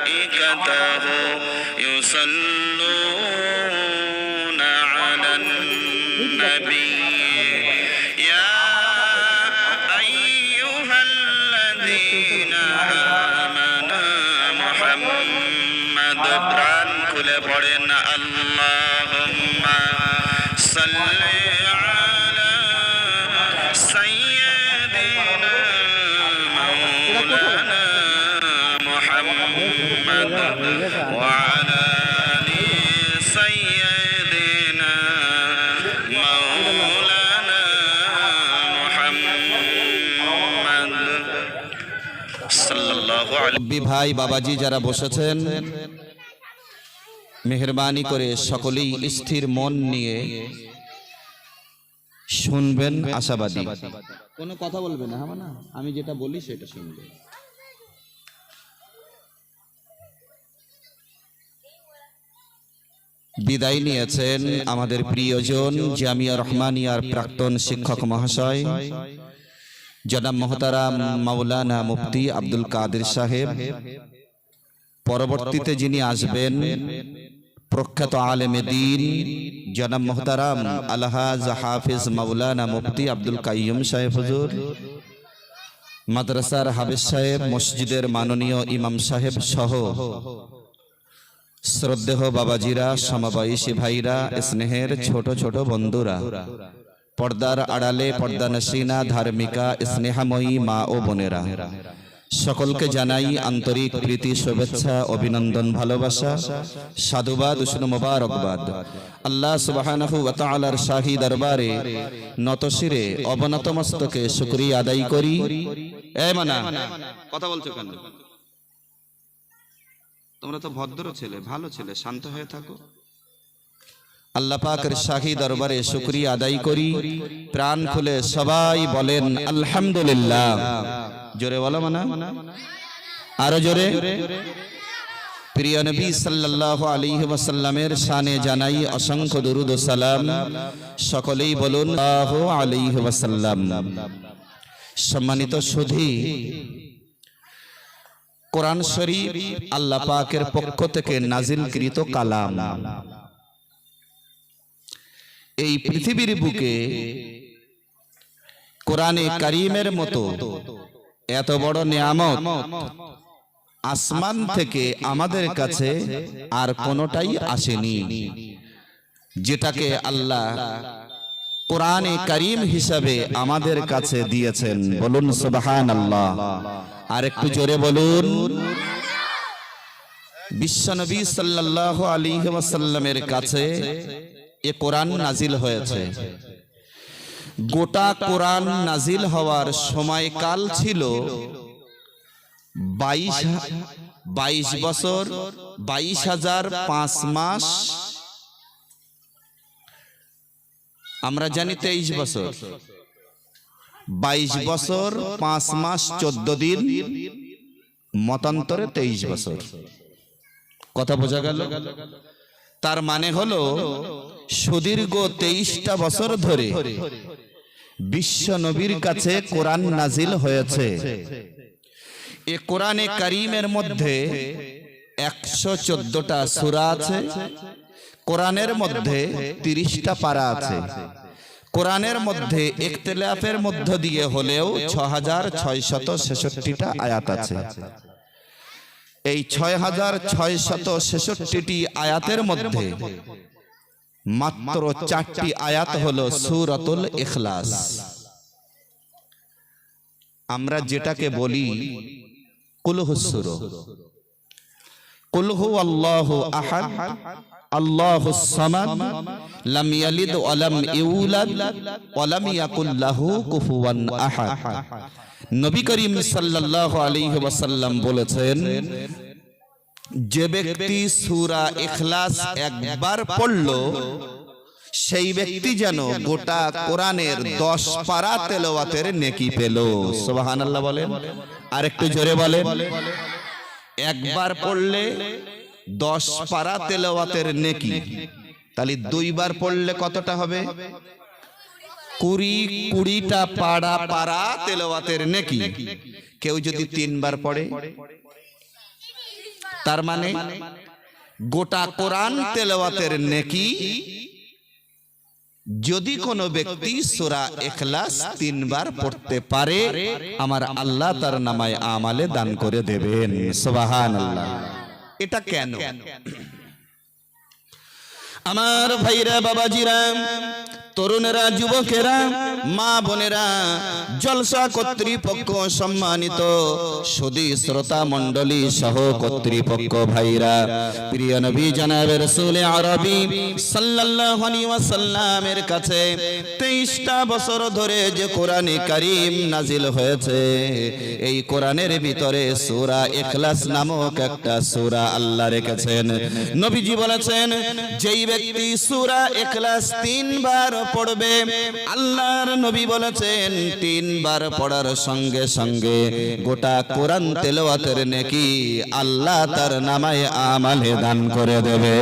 ملائكته يصلون وعلى آل سيدنا مولانا محمد صلى الله عليه মুরব্বী ভাই বাবাজি যারা বসেছেন মেহরবানি করে সকলেই স্থির মন নিয়ে শুনবেন আশাবাদী কোনো কথা বলবেন না হ্যাঁ না আমি যেটা বলি সেটা শুনবে বিদায় নিয়েছেন আমাদের প্রিয়জন জামিয়া রহমানিয়ার প্রাক্তন শিক্ষক মহাশয়, জনাব মোহতারাম মাওলানা মুফতি আব্দুল কাদের সাহেব। পরবর্তীতে যিনি আসবেন, প্রখ্যাত আলেমে দিন জনাব মোহতারাম আলহাজ হাফিজ মাওলানা মুফতি আব্দুল কাইয়ুম সাহেব হুজুর, মাদ্রাসার হাফিজ সাহেব, মসজিদের মাননীয় ইমাম সাহেব সহ শ্রদ্ধেহ বাবাজিরা, সমবয়সী ভাইরা, স্নেহের ছোট ছোট বন্ধুরা। পর্দার আড়ালে পর্দা নসীনা, ধার্মিকা, স্নেহাময়ী মা ও বোনেরা। সকলকে জানাই আন্তরিক প্রীতি, শুভেচ্ছা, অভিনন্দন, ভালোবাসা। সাধুবাদ, উষ্ণ মোবারকবাদ। আল্লাহ সুবহানাহু শাহী দরবারে নতশিরে অবনত মস্তকে শুকরিয়া আদায় করি। এ কথা বলছো তোমরা তো ভদ্র ছেলে, ভালো ছেলে, শান্ত হয়ে থাকো। আল্লাহ পাকের শাহী দরবারে শুকরিয়া আদায় করি। প্রাণ খুলে সবাই বলেন, আলহামদুলিল্লাহ। জোরে বলো মানা। আরও জোরে। প্রিয় নবী সাল্লাল্লাহু আলাইহি ওয়াসাল্লামের শানে জানাই অসংখ্য দরুদ সালাম। সকলেই বলুন আলাইহি ওয়াসাল্লাম। সম্মানিত সুধী কোরআন শরীফ আল্লাহ পাকের পক্ষ থেকে নাজিলকৃত কালাম। এই পৃথিবীর বুকে কোরআনে কারিমের মতো এত বড় নিয়ামত আসমান থেকে আমাদের কাছে আর কোনোটাই আসেনি, যেটাকে আল্লাহ কোরআনে কারিম হিসাবে আমাদের কাছে দিয়েছেন। বলুন সুবহান আল্লাহ আর একটু জোরে বলুন। বিশ্বনবী সাল্লাল্লাহু আলাইহি ওয়াসাল্লামের কাছে এ কোরআন নাজিল হয়েছে। গোটা কোরআন নাজিল হওয়ার সময়কাল ছিল বাইশ বাইশ বছর, বাইশ হাজার পাঁচ মাস। আমরা জানি তেইশ বছর। বাইশ বছর, পাঁচ মাস, চোদ্দ দিন, মতান্তরে তেইশ বছর। কথা বোঝা গেল? তার মানে হলো, সুদীর্ঘ তেইশটা বছর ধরে বিশ্ব নবীর কাছে কোরআন নাজিল হয়েছে। এ কোরআনে কারিমের মধ্যে একশো চোদ্দটা সুরা আছে, কোরআনের মধ্যে তিরিশটা পারা আছে। কোরআনের মধ্যে একতেলাফের মধ্য দিয়ে হলেও ছ হাজার ছয় শত ছেষট্টিটা আয়াত আছে। এই ছয় হাজার ছয় শত ছেষট্টিটি আয়াতের মধ্যে মাত্র চারটি আয়াত হলো সুরতুল ইখলাস। আমরা যেটাকে বলি কুলহুসুর কুলহু আল্লাহ আহাদ আল্লাহু সামাদ লাম ইয়ালিদ ওয়া লাম ইউলাদ ওয়া লাম ইয়াকুল লাহু কুফুয়ান আহাদ। নবী করিম সাল্লাল্লাহু আলাইহি ওয়াসাল্লাম বলেছেন যে ব্যক্তি সূরা ইখলাস একবার পড়ল সেই ব্যক্তি যেন গোটা কোরআনের দশ পারা তেলাওয়াতের নেকি পেল। সুবহানাল্লাহ বলেন। আর একটু জোরে বলেন। একবার পড়লে দশ পারা তেলাওয়াতের নেকি। তাহলে দুইবার পড়লে কতটা হবে? কুড়ি কুড়িটা পাড়া পাড়া তেলাওয়াতের নেকি। কেউ যদি তিনবার পড়ে? তার মানে গোটা কোরআন তেলাওয়াতের নেকি। যদি কোনো ব্যক্তি সূরা ইখলাস তিনবার পড়তে পারে আমার আল্লাহ তার নামায় আমালে দান করে দেবেন। সুবহানাল্লাহ। এটা কেন? আমার ভাইরা বাবাজিরা তরুণেরা, যুবকেরা, মা বোনেরা, জলসা কর্তৃপক্ষ সম্মানিত সুদী শ্রোতা মণ্ডলী সহ কর্তৃপক্ষ ভাইরা, প্রিয় নবী জানাবের রসুল আরবি সাল্লাল্লাহু কাছে 23টা বছর ধরে যে কোরআনে কারীম নাজিল হয়েছে, এই কোরআনের ভিতরে সূরা ইখলাস নামক একটা সূরা আল্লাহ রেখেছেন। নবীজি বলেছেন, যেই ব্যক্তি সূরা ইখলাস তিনবার পড়বে। আল্লাহর নবী বলেছেন, তিনবার পড়ার সঙ্গে সঙ্গে গোটা কোরআন তেলাওয়াতের নেকি আল্লাহ তার নামায় আমালে দান করে দেবে।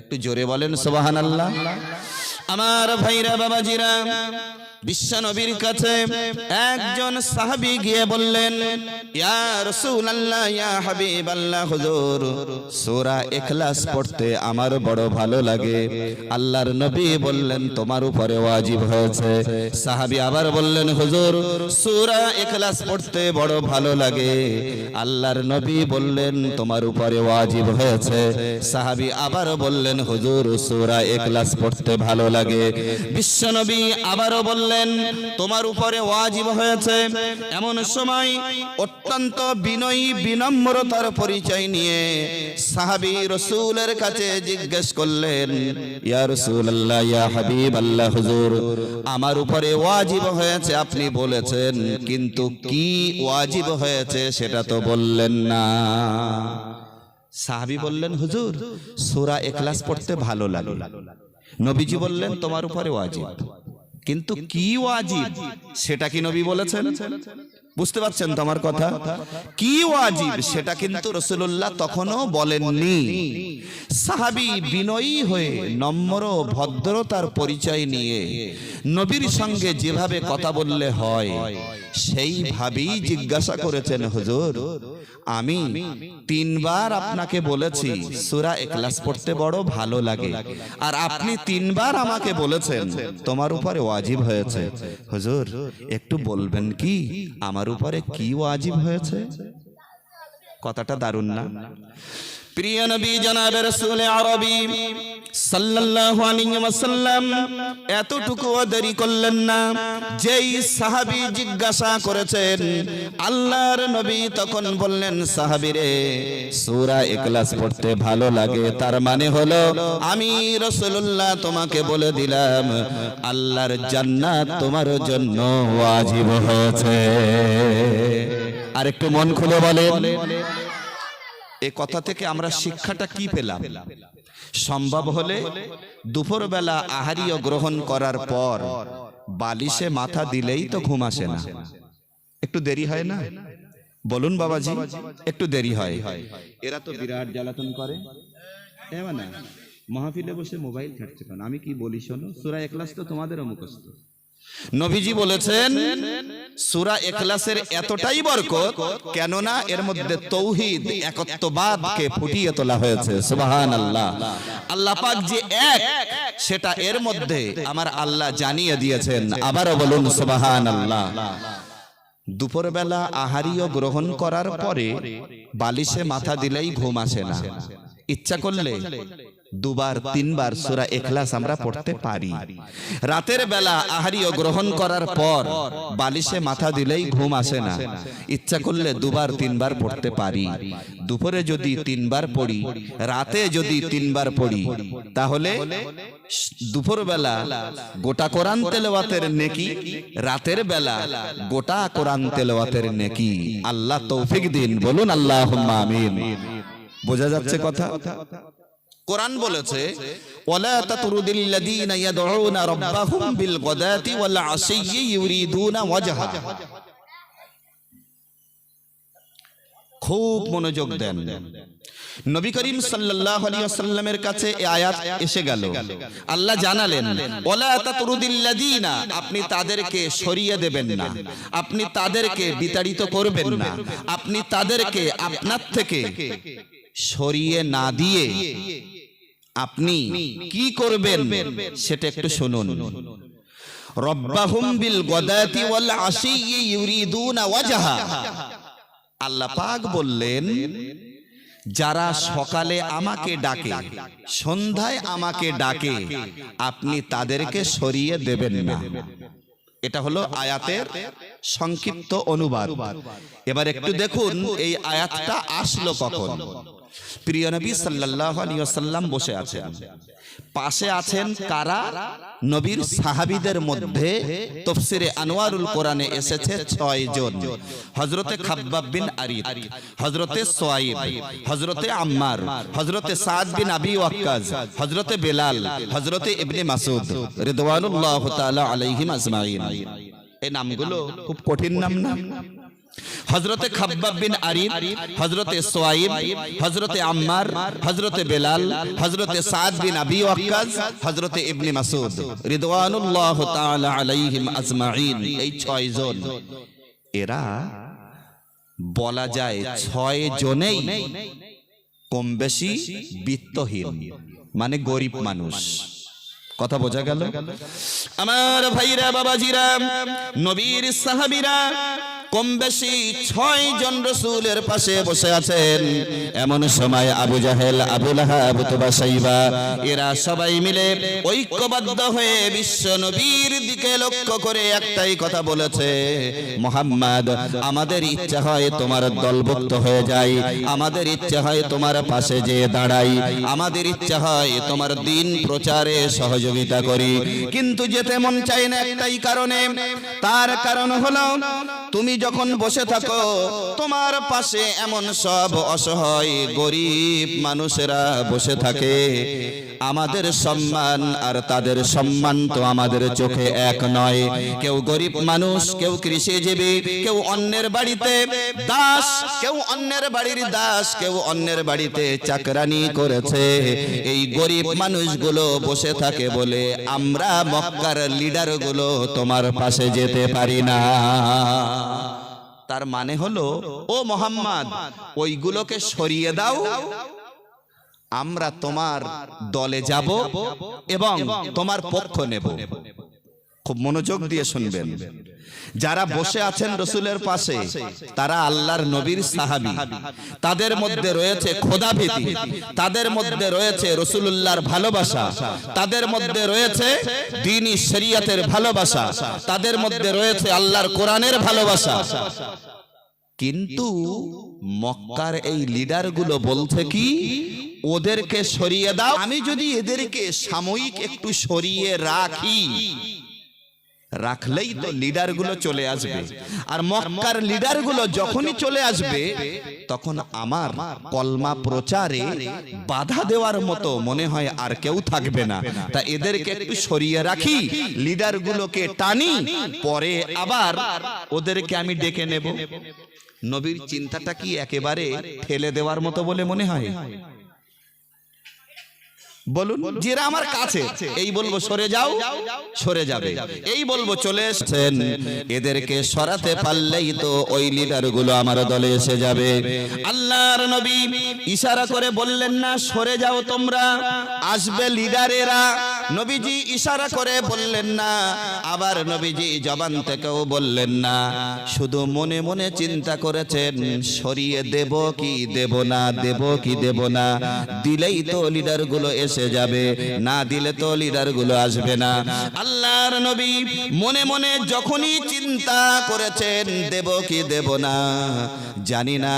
একটু জোরে বলেন, সুবহানাল্লাহ। আমার ভাইরা, বাবাজিরা বিশ্ব নবীর কাছে একজন সাহাবি গিয়ে বললেন, ইয়া রাসূলুল্লাহ, ইয়া হাবিবাল্লাহ, হুজুর, সূরা ইখলাস পড়তে আমার বড় ভালো লাগে। আল্লাহর নবী বললেন, তোমার উপরে ওয়াজিব হয়েছে। সাহাবি আবার বললেন, হুজুর, সূরা ইখলাস পড়তে বড় ভালো লাগে। আল্লাহর নবী বললেন, তোমার উপরে ওয়াজিব হয়েছে। সাহাবি আবার বললেন, হুজুর, সূরা ইখলাস পড়তে ভালো লাগে। বিশ্বনবী আবারও বললেন তোমার উপরে ওয়াজিব হয়েছে। এমন সময় অত্যন্ত বিনয়ী, বিনম্রতার পরিচয় নিয়ে সাহাবী রসুলের কাছে জিজ্ঞেস করলেন, ইয়া রাসূলুল্লাহ, ইয়া হাবিবাল্লাহ, হুজুর, আমার উপরে ওয়াজিব হয়েছে আপনি বলেছেন, কিন্তু কি ওয়াজিব হয়েছে সেটা তো বললেন না। সাহাবী বললেন, হুজুর, সূরা ইখলাস পড়তে ভালো লাগে। নবীজি বললেন, তোমার উপরে ওয়াজিব। কিন্তু কি ওয়াজিব? সেটা কি নবী বলেছেন? বুঝতে পারছেন তো আমার কথা? কি ওয়াজিব? সেটা কিন্তু রসুল্লাহ তখনও বলেননি। সাহাবী বিনয়ী হয়ে নম্র ভদ্রতার পরিচয় নিয়ে নবীর সঙ্গে যেভাবে কথা বললে হয় সেইভাবেই জিজ্ঞাসা করেছেন হুজুর। আমি তিনবার আপনাকে বলেছি সূরা ইখলাস পড়তে বড় ভালো লাগে। আর আপনি তিনবার আমাকে বলেছেন তোমার উপরে ওয়াজিব হয়েছে। হুজুর একটু বলবেন কি? আমার উপরে কি ওয়াজিব হয়েছে? কথাটা দারুণ না। প্রিয় নবী জনাবে রাসূল আরবি সাল্লাল্লাহু আলাইহি ওয়াসাল্লাম, এতটুকু দেরি করলেন না। যেই সাহাবী জিজ্ঞাসা করেছেন, আল্লাহর নবী তখন বললেন সাহাবীরে সূরা ইখলাস পড়তে ভালো লাগে, তার মানে হলো আমি রাসূলুল্লাহ তোমাকে বলে দিলাম, আল্লাহর জান্নাত তোমার জন্য ওয়াজিব হয়েছে। আর একটু মন খুলে বলেন। এ কথা থেকে আমরা শিক্ষাটা কি পেলাম? সম্ভব হলে দুপুরবেলা আহারিও গ্রহণ করার পর বালিশে মাথা দিলেই তো ঘুম আসে না। একটু দেরি হয় না? বলুন বাবাজি একটু দেরি হয়। এরা তো বিরাট জ্বালাতন করে। না? মাহফিলে বসে মোবাইল ঘাটছে কেন? আমি কি বলি শোনো? সুরা একলাস তো তোমাদেরও মুখস্থ। নবীজি বলেছেন, সুরা এখলাসের এতটাই বরকত, কেননা এর মধ্যে তৌহিদ, একত্ববাদকে ফুটিয়ে তোলা হয়েছে। সুবহানাল্লাহ। আল্লাহ পাক যে এক, সেটা এর মধ্যে আমার আল্লাহ জানিয়ে দিয়েছেন। আবারও বলুন, সুবহানাল্লাহ। দুপুরবেলা আহারিও গ্রহণ করার পরে বালিশে মাথা দিলেই ঘুম আসে না। ইচ্ছা করলে দুবার, তিনবার সূরা এখলাস আমরা পড়তে পারি। রাতের বেলা আহারিও গ্রহণ করার পর বালিশে মাথা দিলেই ঘুম আসে না। ইচ্ছা করলে দুবার, তিনবার পড়তে পারি। দুপুরে যদি তিনবার পড়ি, রাতে যদি তিনবার পড়ি, তাহলে দুপুর বেলা গোটা কোরআন তেলাওয়াতের নেকি, রাতের বেলা গোটা কোরআন তেলাওয়াতের নেকি। আল্লাহ তৌফিক দিন, বলুন আল্লাহ আমিন। বোঝা যাচ্ছে কথা? কোরআন বলেছে ওয়ালা তাতরুদিল ইয়াদউনা রাব্বাহুম বিল গাদাতি ওয়াল আশিয়্যি ইউরিদুনা ওয়াজহা। খুব মনোযোগ দেন। নবী করিম সাল্লাল্লাহু আলাইহি ওয়াসাল্লামের কাছে এই আয়াত এসে গেল। আল্লাহ জানালেন ওয়ালা তাতরুদিল্লাযিনা আপনি তাদেরকে সরিয়ে দেবেন না। আপনি তাদেরকে বিতাড়িত করবেন না। আপনি তাদেরকে আপনার থেকে সরিয়ে না দিয়ে আপনি কি করবেন সেটা একটু শুনুন। রব্বাহুম বিল গদাতি ওয়াল আশিয়্যি ইউরিদুনা ওয়াজহা। আল্লাহ পাক বললেন, যারা সকালে আমাকে ডাকে, সন্ধ্যায় আমাকে ডাকে, আপনি তাদেরকে সরিয়ে দেবেন না। এটা হলো আয়াতের সংক্ষিপ্ত অনুবাদ। এবার একটু দেখুন, এই আয়াতটা আসলো কখন? প্রিয় নবী সাল্লাল্লাহু আলাইহি ওয়াসাল্লাম বসে আছেন। পাশে আছেন কারা? নবীর সাহাবীদের মধ্যে তফসিরে আনোয়ারুল কোরআনে এসেছে ছয় জন। হযরতে খাব্বাব বিন আরিদ হযরতে সোয়াইব হজরতে আম্মার, হযরতে সাদ বিন আবি ওয়াক্কাজ হজরতে বেলাল হজরতে ইবনে মাসুদ রিদওয়ানুল্লাহ তাআলা আলাইহিম আজমাইন। এই নামগুলো খুব কঠিন নাম না? হজরতে খাব্বাব বিন আরিদ হজরতে সোয়াইব হজরতে আম্মার হজরতে বেলাল হজরতে সাদ বিন আবি ওয়াক্কাজ হজরতে ইবনে মাসুদ রিদওয়ানুল্লাহ তাআলা আলাইহিম আজমাইন এই ছয় জন। এরা বলা যায় ছয় জনেই কম বেশি বিত্তহীন মানে গরিব মানুষ। কথা বোঝা গেল। আমার ভাইরা বাবাজিরা নবীর সাহাবীরা কম বেশি ছয় জন রসুলের পাশে বসে আছেন। এমন সময় আবু জাহেল, আবু লাহাব সাইবা, এরা সবাই মিলে ঐক্যবদ্ধ হয়ে বিশ্ব নবীর দিকে লক্ষ্য করে একটাই কথা বলেছে, মোহাম্মদ, আমাদের ইচ্ছা হয় তোমার দলভুক্ত হয়ে যাই। আমাদের ইচ্ছা হয় তোমার পাশে যেয়ে দাঁড়াই। আমাদের ইচ্ছা হয় তোমার দিন প্রচারে সহযোগিতা করি। কিন্তু যেতে মন চাই না একটাই কারণে। তার কারণ হলো, তুমি যখন বসে থাকো, তোমার পাশে এমন সব অসহায় গরিব মানুষেরা বসে থাকে। আমাদের সম্মান আর তাদের সম্মান তো আমাদের চোখে এক নয়। কেউ গরিব মানুষ, কেউ কৃষিজীবী, কেউ অন্যের বাড়িতে দাস, কেউ অন্যের বাড়ির দাস, কেউ অন্যের বাড়িতে চাকরানি করেছে। এই গরিব মানুষগুলো বসে থাকে বলে আমরা মক্কার লিডারগুলো তোমার পাশে যেতে পারি না। তার মানে হলো, ও মোহাম্মদ, ওইগুলোকে সরিয়ে দাও। আমরা তোমার দলে যাব এবং তোমার পক্ষ নেব। খুব মনোযোগ দিয়ে শুনবেন। যারা বসে আছেন রসুলের পাশে তারা আল্লাহর নবীর সাহাবি। তাদের মধ্যে রয়েছে খোদা খোদাভীতি তাদের মধ্যে রয়েছে রসুলুল্লাহর ভালোবাসা। তাদের মধ্যে রয়েছে দিনী শরিয়তের ভালোবাসা। তাদের মধ্যে রয়েছে আল্লাহর কোরআনের ভালোবাসা। কিন্তু মক্কার এই লিডারগুলো বলছে কি ওদেরকে সরিয়ে দাও। আমি যদি এদেরকে সাময়িক একটু সরিয়ে রাখি রাখলেই তো লিডারগুলো চলে আসবে। আর মক্কার লিডারগুলো যখনই চলে আসবে, তখন আমার কলমা প্রচারে বাধা দেওয়ার মতো মনে হয় আর কেউ থাকবে না। তা এদেরকে একটু সরিয়ে রাখি লিডারগুলোকে টানি, পরে আবার ওদেরকে আমি ডেকে নেব। নবীর চিন্তাটা কি একেবারে ঠেলে দেওয়ার মতো বলে মনে হয়? বলুন যেরা আমার কাছে এই বলব সরে যাও সরে যাবে। এই বলব চলে এসছেন। এদেরকে সরাতে পারলেই তো ওই লিডারগুলো আমার দলে এসে যাবে। আল্লাহর নবী ইশারা করে বললেন না সরে যাও তোমরা। আসবে লিডারেরা নবীজি ইশারা করে বললেন না, আবার নবীজি জবান থেকেও বললেন না। শুধু মনে মনে চিন্তা করেছেন, সরিয়ে দেব কি দেব না, দেব কি দেব না। দিলেই তো লিডারগুলো এসে যাবে, না দিলে তো লিডারগুলো আসবে না। আল্লাহর নবী মনে মনে যখনই চিন্তা করেছেন, দেব কি দেব না। জানি না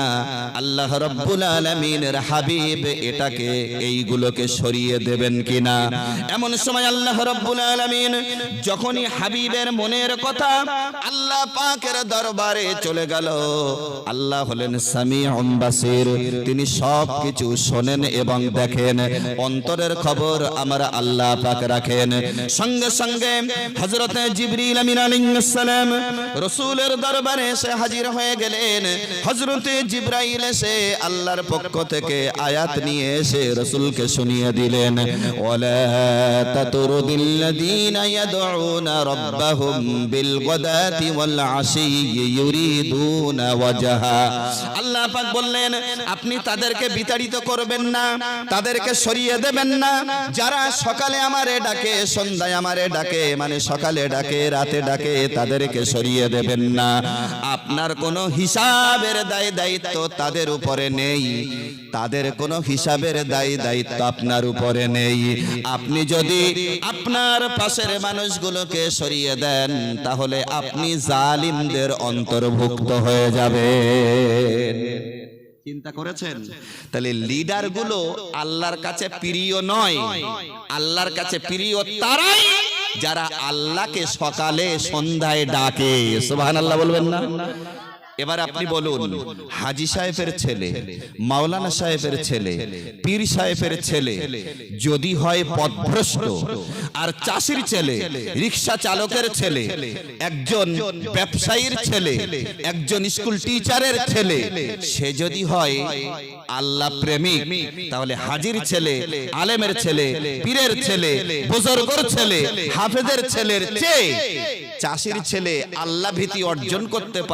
আল্লাহ রব্বুল আলমিনের হাবিব এটাকে, এইগুলোকে সরিয়ে দেবেন কিনা। এমন সময় আল্লাহ রব্বুল আলমিন যখনই হাবিবের মনের কথা আল্লাহ পাকের দরবারে চলে গেল, আল্লাহ হলেন সামি বাসির। তিনি সব কিছু শোনেন এবং দেখেন, অন্তরের খবর আমরা আল্লাহ পাক রাখেন। সঙ্গে সঙ্গে হজরতে জিবরিল আমিন আলাইহিস রসুলের দরবারে এসে হাজির হয়ে গেলেন। হজরতে জিব্রাইল এসে আল্লাহর পক্ষ থেকে আয়াত নিয়ে এসে রসুলকে শুনিয়ে দিলেন। রাব্বাহুম বিল গাদাতি ওয়াল আশি ইউরিদুনা ওয়াজহা আল্লাহ পাক বললেন, আপনি তাদেরকে বিতাড়িত করবেন না, তাদেরকে সরিয়ে দেবেন না। যারা সকালে আমারে ডাকে, সন্ধ্যায় আমারে ডাকে মানে সকালে ডাকে, রাতে ডাকে, তাদেরকে সরিয়ে দেবেন না। আপনার কোনো হিসাবের দায় দায়িত্ব তাদের উপরে নেই। তাদের কোনো হিসাবের দায় দায়িত্ব আপনার উপরে নেই। আপনি যদি আপনার পাশের মানুষগুলোকে সরিয়ে দেন, তাহলে আপনি জালিমদের অন্তর্ভুক্ত হয়ে যাবে চিন্তা করেছেন? তাহলে লিডারগুলো আল্লাহর কাছে প্রিয় নয়। আল্লাহর কাছে প্রিয় তারাই যারা আল্লাহকে সকালে সন্ধ্যায় ডাকে। সুবহানাল্লাহ বলবেন না? এবার আপনি বলুন হাজি সাহেবের ছেলে মাওলানা সাহেবের ছেলে পীর সাহেবের ছেলে যদি হয় পথভ্রষ্ট আর চাষির ছেলে রিক্সা চালকের ছেলে একজন ব্যবসায়ীর ছেলে একজন স্কুল টিচারের ছেলে সে যদি হয় আল্লাহ প্রেমিক তাহলে হাজির ছেলে আলেমের ছেলে পীরের ছেলে বুজুর্গর ছেলে হাফেজের ছেলের চেয়ে চাষির ছেলে আল্লাহ ভীতি অর্জন করতে পারলে